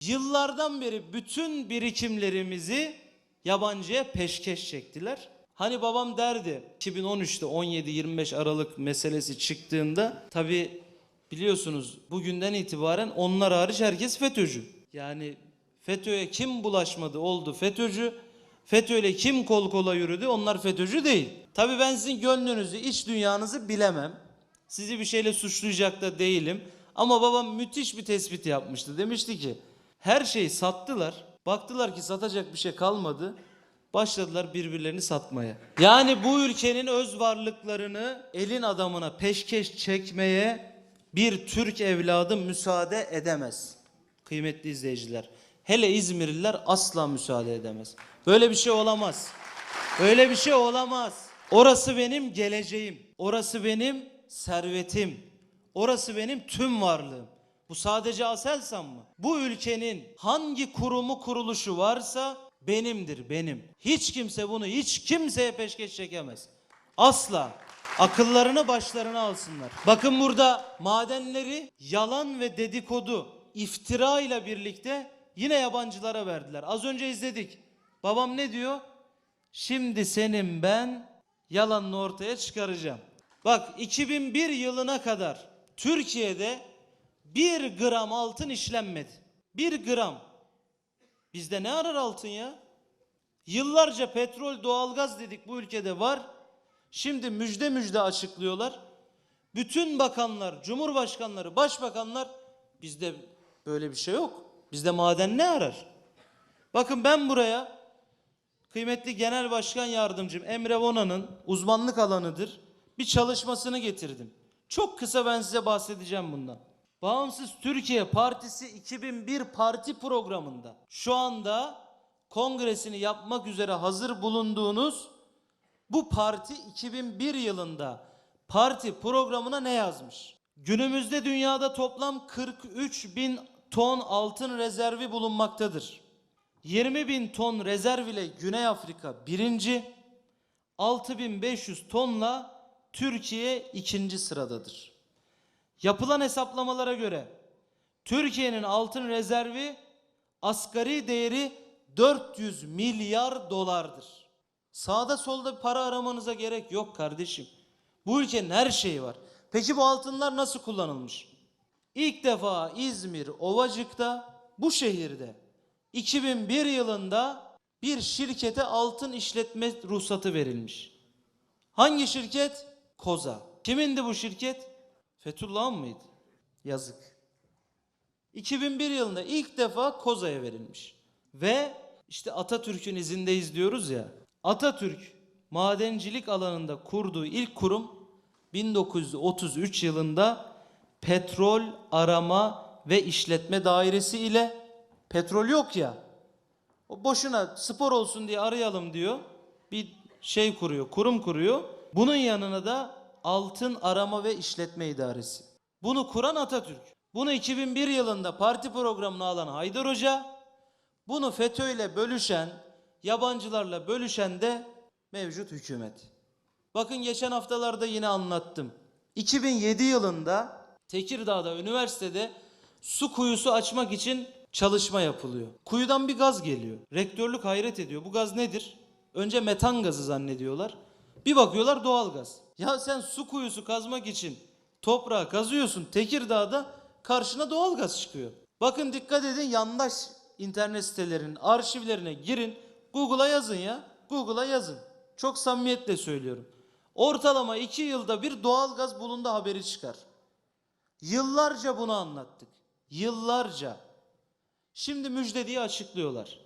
Yıllardan beri bütün birikimlerimizi yabancıya peşkeş çektiler. Hani babam derdi 2013'te 17-25 Aralık meselesi çıktığında tabi biliyorsunuz bugünden itibaren onlar hariç herkes FETÖ'cü. Yani FETÖ'ye kim bulaşmadı oldu FETÖ'cü. FETÖ'yle kim kol kola yürüdü onlar FETÖ'cü değil. Tabi ben sizin gönlünüzü iç dünyanızı bilemem. Sizi bir şeyle suçlayacak da değilim. Ama babam müthiş bir tespit yapmıştı. Demişti ki her şeyi sattılar. Baktılar ki satacak bir şey kalmadı. Başladılar birbirlerini satmaya. Yani bu ülkenin öz varlıklarını elin adamına peşkeş çekmeye bir Türk evladı müsaade edemez. Kıymetli izleyiciler. Hele İzmirliler asla müsaade edemez. Böyle bir şey olamaz. Öyle bir şey olamaz. Orası benim geleceğim. Orası benim servetim. Orası benim tüm varlığım. Bu sadece Aselsan mı? Bu ülkenin hangi kurumu kuruluşu varsa benimdir benim. Hiç kimse bunu hiç kimseye peşkeş çekemez. Asla. Akıllarını başlarına alsınlar. Bakın burada madenleri yalan ve dedikodu, iftira ile birlikte yine yabancılara verdiler. Az önce izledik. Babam ne diyor? Şimdi senin ben yalanını ortaya çıkaracağım. Bak 2001 yılına kadar Türkiye'de bir gram altın işlenmedi. Bir gram. Bizde ne arar altın ya? Yıllarca petrol, doğalgaz dedik bu ülkede var. Şimdi müjde müjde açıklıyorlar. Bütün bakanlar, cumhurbaşkanları, başbakanlar bizde böyle bir şey yok. Bizde maden ne arar? Bakın ben buraya kıymetli Genel Başkan Yardımcım Emre Bona'nın uzmanlık alanıdır. Bir çalışmasını getirdim. Çok kısa ben size bahsedeceğim bundan. Bağımsız Türkiye Partisi 2001 parti programında şu anda kongresini yapmak üzere hazır bulunduğunuz bu parti 2001 yılında parti programına ne yazmış? Günümüzde dünyada toplam 43 bin ton altın rezervi bulunmaktadır. 20 bin ton rezerv ile Güney Afrika birinci, 6500 tonla Türkiye ikinci sıradadır. Yapılan hesaplamalara göre Türkiye'nin altın rezervi asgari değeri 400 milyar dolardır. Sağda solda para aramanıza gerek yok kardeşim. Bu ülkenin her şeyi var. Peki bu altınlar nasıl kullanılmış? İlk defa İzmir Ovacık'ta bu şehirde 2001 yılında bir şirkete altın işletme ruhsatı verilmiş. Hangi şirket? Koza. Kimindi bu şirket? Fethullah'ın mıydı? Yazık. 2001 yılında ilk defa Koza'ya verilmiş. Ve işte Atatürk'ün izindeyiz diyoruz ya. Atatürk madencilik alanında kurduğu ilk kurum 1933 yılında Petrol Arama ve İşletme Dairesi ile petrol yok ya. O boşuna spor olsun diye arayalım diyor. Bir şey kuruyor, kurum kuruyor. Bunun yanına da Altın Arama ve İşletme İdaresi. Bunu kuran Atatürk. Bunu 2001 yılında parti programına alan Haydar Hoca, bunu FETÖ ile bölüşen, yabancılarla bölüşen de mevcut hükümet. Bakın geçen haftalarda yine anlattım. 2007 yılında Tekirdağ'da üniversitede su kuyusu açmak için çalışma yapılıyor. Kuyudan bir gaz geliyor. Rektörlük hayret ediyor. Bu gaz nedir? Önce metan gazı zannediyorlar. Bir bakıyorlar doğal gaz. Ya sen su kuyusu kazmak için toprağı kazıyorsun. Tekirdağ'da karşına doğal gaz çıkıyor. Bakın dikkat edin yandaş internet sitelerinin arşivlerine girin. Google'a yazın ya. Google'a yazın. Çok samimiyetle söylüyorum. Ortalama iki yılda bir doğal gaz bulundu haberi çıkar. Yıllarca bunu anlattık. Yıllarca. Şimdi müjde diye açıklıyorlar.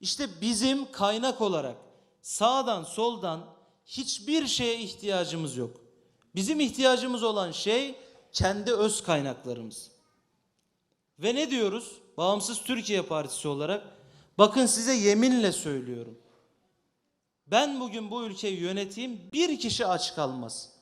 İşte bizim kaynak olarak sağdan soldan hiçbir şeye ihtiyacımız yok. Bizim ihtiyacımız olan şey kendi öz kaynaklarımız. Ve ne diyoruz? Bağımsız Türkiye Partisi olarak bakın size yeminle söylüyorum. Ben bugün bu ülkeyi yöneteyim bir kişi aç kalmaz.